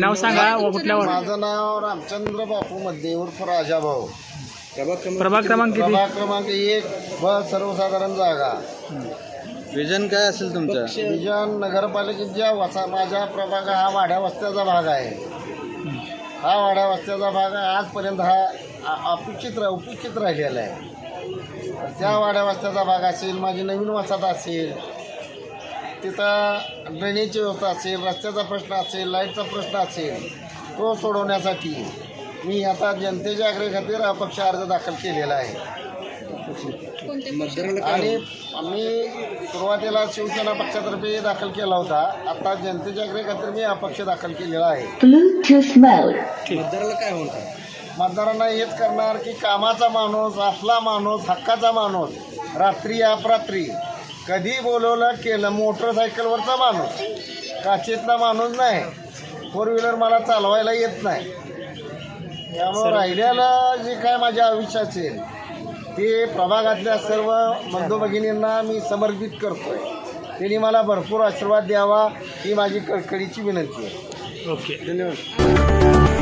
नाव सांगा व कुठल्या वार्ड माझं नाव रामचंद्र बापू मध्ये उर्फ राजाभाऊ प्रभाग क्रमांक किती? प्रभाग क्रमांक एक व सर्वसाधारण जागा. विजन काय असेल तुमचं? विजन नगरपालिकेच्या वसा माझ्या प्रभाग हा वाड्या वस्त्याचा भाग आहे. हा वाड्या वस्त्याचा भाग आजपर्यंत हा अ- अपेक्षित रा उपेक्षित राहिलेला आहे. त्या वाड्या वस्त्याचा भाग असेल माझी नवीन वसाहत असेल तिथं ड्रेनेजची व्यवस्था असेल रस्त्याचा प्रश्न असेल लाईटचा प्रश्न असेल तो सोडवण्यासाठी मी आता जनतेच्या आग्रह खातीर अपक्ष अर्ज दाखल केलेला आहे. आणि मी सुरुवातीला शिवसेना पक्षातर्फे दाखल केला होता आता जनतेच्या आग्रह खातीर मी अपक्ष दाखल केलेला आहे. Bluetooth mode. मतदाराला काय म्हणतात? मतदारांना हेच करणार की कामाचा माणूस आपला माणूस हक्काचा माणूस रात्री अपरात्री कधी बोलवलं केलं मोटरसायकलवरचा माणूस. काचेतला माणूस नाही. फोर व्हीलर मला चालवायला येत नाही. त्यामुळं राहिलेलं जे काय माझ्या आयुष्य असेल ते प्रभागातल्या सर्व बंधू भगिनींना मी समर्पित करतोय. त्यांनी मला भरपूर आशीर्वाद द्यावा ही माझी कळकळीची विनंती आहे. ओके. धन्यवाद.